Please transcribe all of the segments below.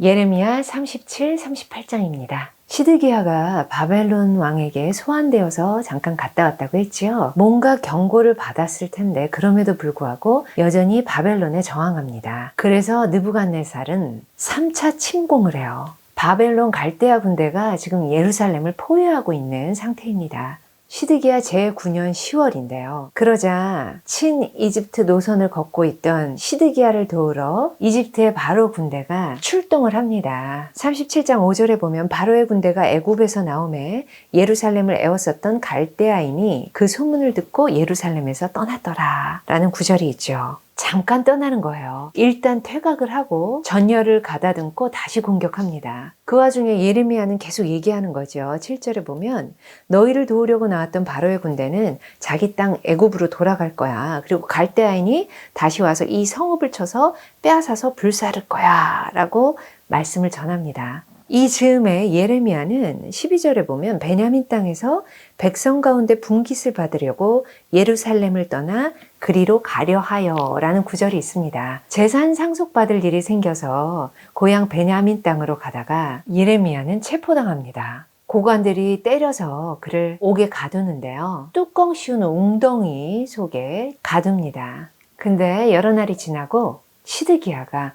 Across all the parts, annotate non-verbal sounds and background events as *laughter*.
예레미야 37, 38장입니다. 시드기야가 바벨론 왕에게 소환되어서 잠깐 갔다 왔다고 했지요. 뭔가 경고를 받았을 텐데 그럼에도 불구하고 여전히 바벨론에 저항합니다. 그래서 느부갓네살은 3차 침공을 해요. 바벨론 갈대아 군대가 지금 예루살렘을 포위하고 있는 상태입니다. 시드기야 제9년 10월인데요. 그러자 친 이집트 노선을 걷고 있던 시드기야를 도우러 이집트의 바로 군대가 출동을 합니다. 37장 5절에 보면 바로의 군대가 애굽에서 나오매 예루살렘을 애웠었던 갈대아인이 그 소문을 듣고 예루살렘에서 떠났더라 라는 구절이 있죠. 잠깐 떠나는 거예요. 일단 퇴각을 하고 전열을 가다듬고 다시 공격합니다. 그 와중에 예레미야는 계속 얘기하는 거죠. 7절에 보면 너희를 도우려고 나왔던 바로의 군대는 자기 땅 애굽으로 돌아갈 거야. 그리고 갈대아인이 다시 와서 이 성읍을 쳐서 빼앗아서 불사를 거야. 라고 말씀을 전합니다. 이 즈음에 예레미야는 12절에 보면 베냐민 땅에서 백성 가운데 분깃을 받으려고 예루살렘을 떠나 그리로 가려 하여 라는 구절이 있습니다. 재산 상속받을 일이 생겨서 고향 베냐민 땅으로 가다가 예레미야는 체포당합니다. 고관들이 때려서 그를 옥에 가두는데요. 뚜껑 씌운 웅덩이 속에 가둡니다. 근데 여러 날이 지나고 시드기야가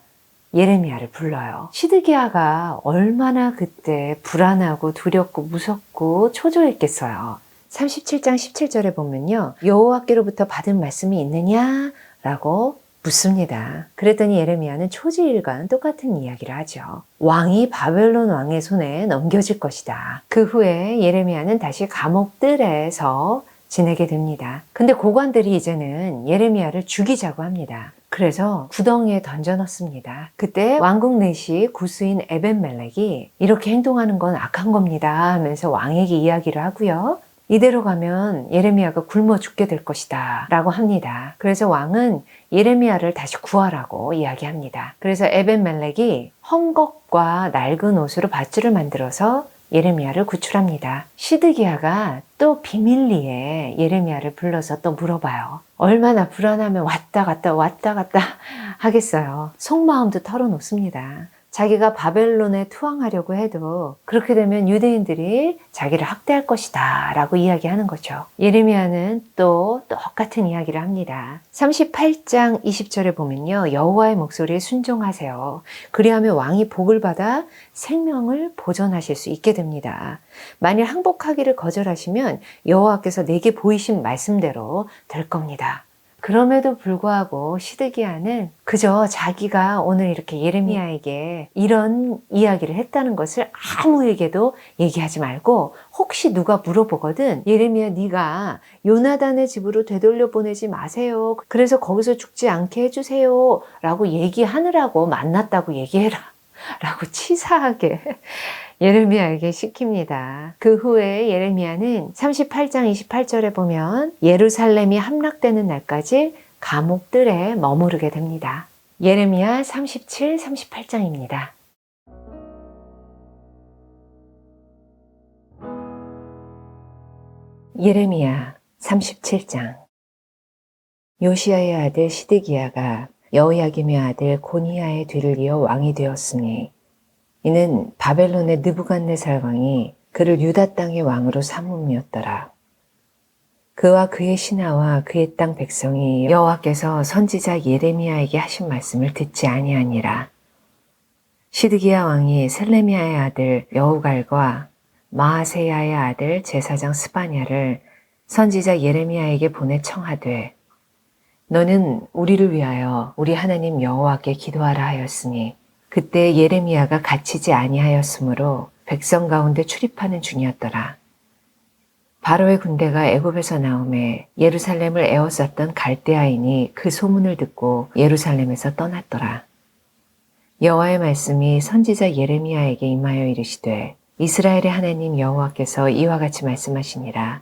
예레미야를 불러요. 시드기야가 얼마나 그때 불안하고 두렵고 무섭고 초조했겠어요. 37장 17절에 보면요. 여호와께로부터 받은 말씀이 있느냐? 라고 묻습니다. 그랬더니 예레미야는 초지일관 똑같은 이야기를 하죠. 왕이 바벨론 왕의 손에 넘겨질 것이다. 그 후에 예레미야는 다시 감옥들에서 지내게 됩니다. 근데 고관들이 이제는 예레미야를 죽이자고 합니다. 그래서 구덩이에 던져 넣습니다. 그때 왕국 내시 구스인 에벤멜렉이 이렇게 행동하는 건 악한 겁니다 하면서 왕에게 이야기를 하고요. 이대로 가면 예레미야가 굶어 죽게 될 것이다 라고 합니다. 그래서 왕은 예레미야를 다시 구하라고 이야기합니다. 그래서 에벤멜렉이 헝겊과 낡은 옷으로 밧줄을 만들어서 예레미야를 구출합니다. 시드기야가 또 비밀리에 예레미야를 불러서 또 물어봐요. 얼마나 불안하면 왔다 갔다 왔다 갔다 *laughs* 하겠어요. 속마음도 털어놓습니다. 자기가 바벨론에 투항하려고 해도 그렇게 되면 유대인들이 자기를 학대할 것이다 라고 이야기하는 거죠. 예레미야는 또 똑같은 이야기를 합니다. 38장 20절에 보면요. 여호와의 목소리에 순종하세요. 그리하면 왕이 복을 받아 생명을 보존하실 수 있게 됩니다. 만일 항복하기를 거절하시면 여호와께서 내게 보이신 말씀대로 될 겁니다. 그럼에도 불구하고 시드기야는 그저 자기가 오늘 이렇게 예레미야에게 이런 이야기를 했다는 것을 아무에게도 얘기하지 말고 혹시 누가 물어보거든 예레미야 네가 요나단의 집으로 되돌려 보내지 마세요. 그래서 거기서 죽지 않게 해주세요. 라고 얘기하느라고 만났다고 얘기해라. 라고 치사하게 *laughs* 예레미야에게 시킵니다. 그 후에 예레미야는 38장 28절에 보면 예루살렘이 함락되는 날까지 감옥들에 머무르게 됩니다. 예레미야 37, 38장입니다. 예레미야 37장 요시아의 아들 시드기야가 여호야김의 아들 고니야의 뒤를 이어 왕이 되었으니 이는 바벨론의 느부갓네살 왕이 그를 유다 땅의 왕으로 삼음이었더라. 그와 그의 신하와 그의 땅 백성이 여호와께서 선지자 예레미야에게 하신 말씀을 듣지 아니하니라. 시드기야 왕이 셀레미야의 아들 여우갈과 마하세야의 아들 제사장 스바냐를 선지자 예레미야에게 보내 청하되 너는 우리를 위하여 우리 하나님 여호와께 기도하라 하였으니 그때 예레미야가 갇히지 아니하였으므로 백성 가운데 출입하는 중이었더라. 바로의 군대가 애굽에서 나오매 예루살렘을 에워쌌던 갈대아인이 그 소문을 듣고 예루살렘에서 떠났더라. 여호와의 말씀이 선지자 예레미야에게 임하여 이르시되 이스라엘의 하나님 여호와께서 이와 같이 말씀하시니라.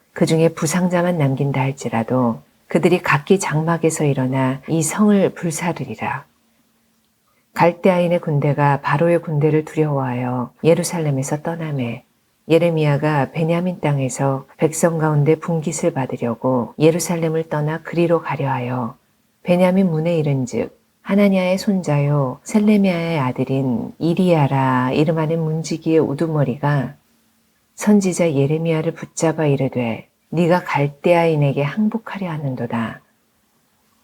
그 중에 부상자만 남긴다 할지라도 그들이 각기 장막에서 일어나 이 성을 불사르리라. 갈대아인의 군대가 바로의 군대를 두려워하여 예루살렘에서 떠남에 예레미야가 베냐민 땅에서 백성 가운데 분깃을 받으려고 예루살렘을 떠나 그리로 가려 하여 베냐민 문에 이른즉 하나냐의 손자요 셀레미야의 아들인 이리야라 이름하는 문지기의 우두머리가 선지자 예레미야를 붙잡아 이르되 네가 갈대아인에게 항복하려 하는도다.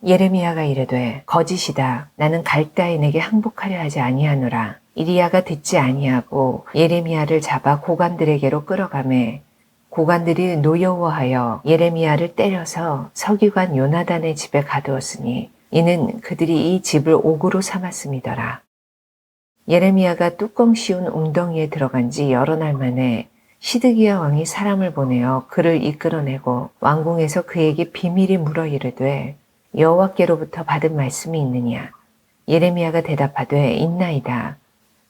예레미야가 이르되 거짓이다. 나는 갈대아인에게 항복하려 하지 아니하노라. 이리야가 듣지 아니하고 예레미야를 잡아 고관들에게로 끌어가매 고관들이 노여워하여 예레미야를 때려서 서기관 요나단의 집에 가두었으니 이는 그들이 이 집을 옥으로 삼았음이더라. 예레미야가 뚜껑 씌운 웅덩이에 들어간 지 여러 날 만에 시드기야 왕이 사람을 보내어 그를 이끌어내고 왕궁에서 그에게 비밀이 물어 이르되 여호와께로부터 받은 말씀이 있느냐? 예레미야가 대답하되 있나이다.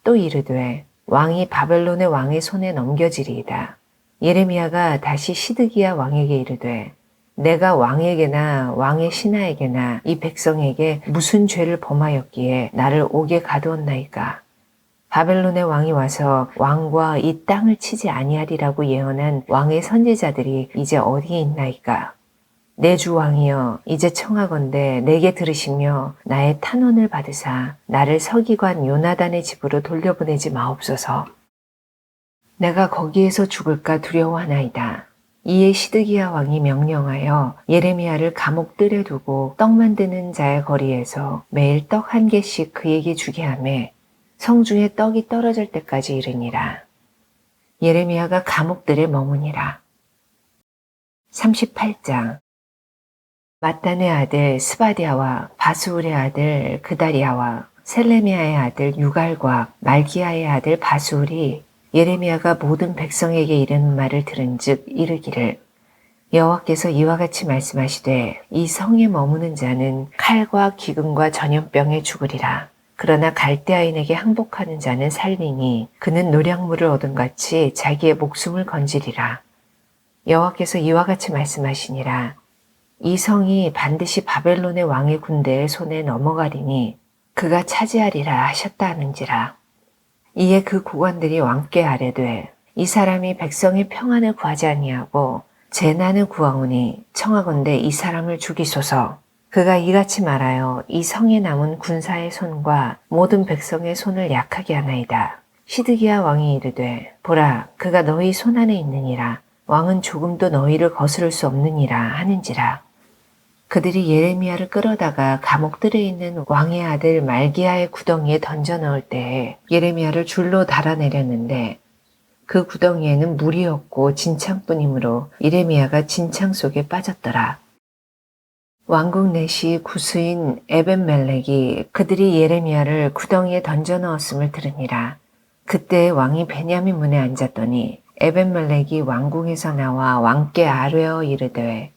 또 이르되 왕이 바벨론의 왕의 손에 넘겨지리이다. 예레미야가 다시 시드기야 왕에게 이르되 내가 왕에게나 왕의 신하에게나 이 백성에게 무슨 죄를 범하였기에 나를 옥에 가두었나이까 바벨론의 왕이 와서 왕과 이 땅을 치지 아니하리라고 예언한 왕의 선지자들이 이제 어디에 있나이까? 내 주 왕이여 이제 청하건대 내게 들으시며 나의 탄원을 받으사 나를 서기관 요나단의 집으로 돌려보내지 마옵소서. 내가 거기에서 죽을까 두려워하나이다. 이에 시드기야 왕이 명령하여 예레미야를 감옥들에 두고 떡 만드는 자의 거리에서 매일 떡 한 개씩 그에게 주게 하매 성중에 떡이 떨어질 때까지 이르니라. 예레미야가 감옥들에 머무니라. 38장 마단의 아들 스바디아와 바수울의 아들 그다리아와 셀레미아의 아들 유갈과 말기야의 아들 바수울이 예레미야가 모든 백성에게 이르는 말을 들은즉 이르기를 여호와께서 이와 같이 말씀하시되 이 성에 머무는 자는 칼과 기근과 전염병에 죽으리라. 그러나 갈대아인에게 항복하는 자는 살리니 그는 노량물을 얻은 같이 자기의 목숨을 건지리라. 여호와께서 이와 같이 말씀하시니라. 이 성이 반드시 바벨론의 왕의 군대의 손에 넘어가리니 그가 차지하리라 하셨다 하는지라. 이에 그 고관들이 왕께 아뢰되 이 사람이 백성의 평안을 구하지 아니하고 재난을 구하오니 청하건대 이 사람을 죽이소서. 그가 이같이 말하여 이 성에 남은 군사의 손과 모든 백성의 손을 약하게 하나이다. 시드기야 왕이 이르되 보라 그가 너희 손 안에 있느니라 왕은 조금도 너희를 거스를 수 없느니라 하는지라. 그들이 예레미야를 끌어다가 감옥들에 있는 왕의 아들 말기야의 구덩이에 던져 넣을 때에 예레미야를 줄로 달아내렸는데 그 구덩이에는 물이 없고 진창뿐이므로 예레미야가 진창 속에 빠졌더라. 왕국 내시 구수인 에벤멜렉이 그들이 예레미야를 구덩이에 던져 넣었음을 들으니라. 그때 왕이 베냐민 문에 앉았더니 에벤멜렉이 왕궁에서 나와 왕께 아뢰어 이르되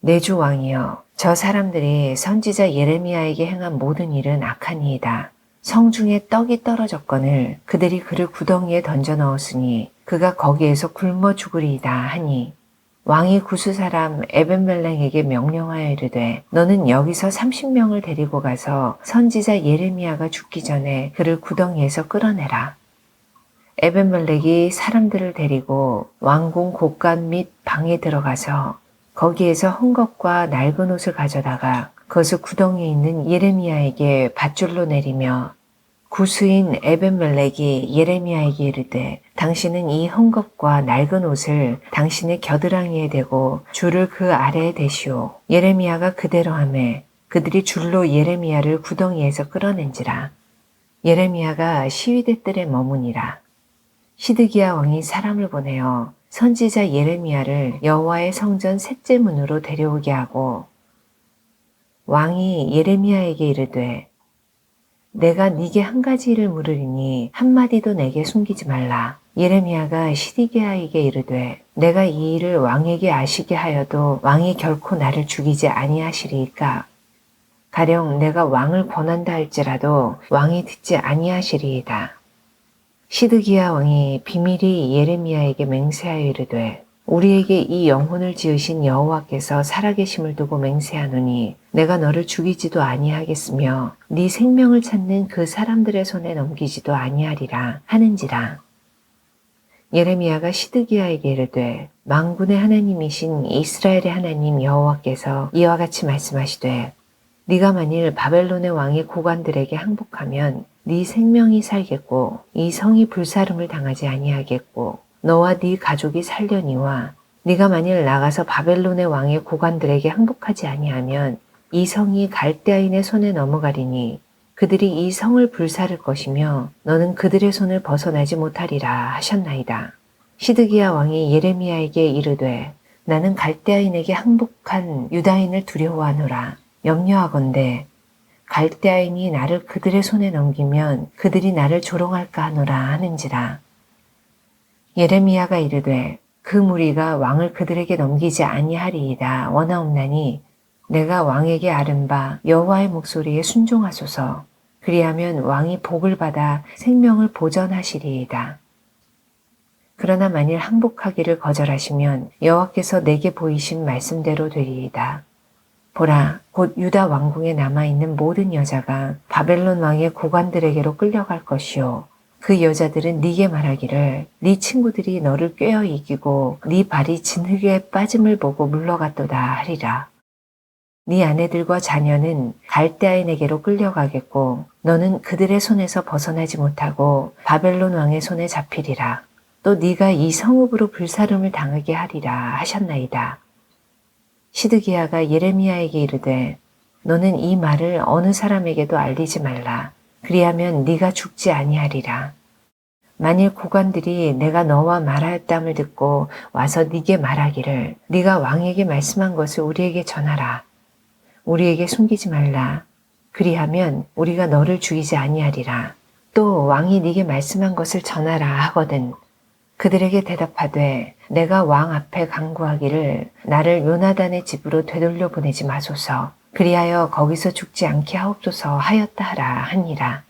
내 주 왕이여 저 사람들이 선지자 예레미야에게 행한 모든 일은 악하니이다. 성중에 떡이 떨어졌거늘 그들이 그를 구덩이에 던져 넣었으니 그가 거기에서 굶어 죽으리이다 하니 왕이 구스 사람 에벤멜렉에게 명령하여 이르되 너는 여기서 30명을 데리고 가서 선지자 예레미야가 죽기 전에 그를 구덩이에서 끌어내라. 에벤멜렉이 사람들을 데리고 왕궁 곳간 및 방에 들어가서 거기에서 헝겊과 낡은 옷을 가져다가 그것을 구덩이에 있는 예레미야에게 밧줄로 내리며 구수인 에벤멜렉이 예레미야에게 이르되 당신은 이 헝겊과 낡은 옷을 당신의 겨드랑이에 대고 줄을 그 아래에 대시오. 예레미야가 그대로 하매 그들이 줄로 예레미야를 구덩이에서 끌어낸지라. 예레미야가 시위대 뜰에 머무니라. 시드기야 왕이 사람을 보내어 선지자 예레미야를 여호와의 성전 셋째 문으로 데려오게 하고 왕이 예레미야에게 이르되 내가 네게 한 가지 일을 물으리니 한마디도 내게 숨기지 말라. 예레미야가 시디게아에게 이르되 내가 이 일을 왕에게 아시게 하여도 왕이 결코 나를 죽이지 아니하시리이까. 가령 내가 왕을 권한다 할지라도 왕이 듣지 아니하시리이다. 시드기야 왕이 비밀이 예레미야에게 맹세하여 이르되 우리에게 이 영혼을 지으신 여호와께서 살아계심을 두고 맹세하노니 내가 너를 죽이지도 아니하겠으며 네 생명을 찾는 그 사람들의 손에 넘기지도 아니하리라 하는지라. 예레미야가 시드기야에게 이르되 망군의 하나님이신 이스라엘의 하나님 여호와께서 이와 같이 말씀하시되 네가 만일 바벨론의 왕의 고관들에게 항복하면 네 생명이 살겠고 이 성이 불사름을 당하지 아니하겠고 너와 네 가족이 살려니와 네가 만일 나가서 바벨론의 왕의 고관들에게 항복하지 아니하면 이 성이 갈대아인의 손에 넘어가리니 그들이 이 성을 불사를 것이며 너는 그들의 손을 벗어나지 못하리라 하셨나이다. 시드기야 왕이 예레미야에게 이르되 나는 갈대아인에게 항복한 유다인을 두려워하노라 염려하건대 갈대아인이 나를 그들의 손에 넘기면 그들이 나를 조롱할까 하노라 하는지라 예레미야가 이르되 그 무리가 왕을 그들에게 넘기지 아니하리이다 원하옵나니 내가 왕에게 아른 바 여호와의 목소리에 순종하소서 그리하면 왕이 복을 받아 생명을 보전하시리이다. 그러나 만일 항복하기를 거절하시면 여호와께서 내게 보이신 말씀대로 되리이다. 보라, 곧 유다 왕궁에 남아있는 모든 여자가 바벨론 왕의 고관들에게로 끌려갈 것이요. 그 여자들은 네게 말하기를 네 친구들이 너를 꿰어 이기고 네 발이 진흙에 빠짐을 보고 물러갔도다 하리라. 네 아내들과 자녀는 갈대아인에게로 끌려가겠고 너는 그들의 손에서 벗어나지 못하고 바벨론 왕의 손에 잡히리라. 또 네가 이 성읍으로 불사름을 당하게 하리라 하셨나이다. 시드기야가 예레미야에게 이르되 너는 이 말을 어느 사람에게도 알리지 말라. 그리하면 네가 죽지 아니하리라. 만일 고관들이 내가 너와 말하였담을 듣고 와서 네게 말하기를 네가 왕에게 말씀한 것을 우리에게 전하라. 우리에게 숨기지 말라. 그리하면 우리가 너를 죽이지 아니하리라. 또 왕이 네게 말씀한 것을 전하라 하거든. 그들에게 대답하되 내가 왕 앞에 강구하기를 나를 요나단의 집으로 되돌려 보내지 마소서. 그리하여 거기서 죽지 않게 하옵소서 하였다 하라 하니라.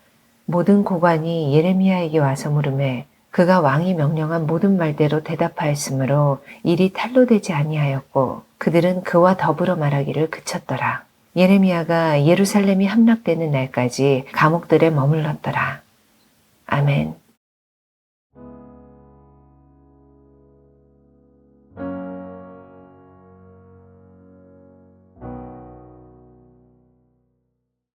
모든 고관이 예레미야에게 와서 물음에 그가 왕이 명령한 모든 말대로 대답하였으므로 일이 탈로 되지 아니하였고 그들은 그와 더불어 말하기를 그쳤더라. 예레미야가 예루살렘이 함락되는 날까지 감옥들에 머물렀더라. 아멘.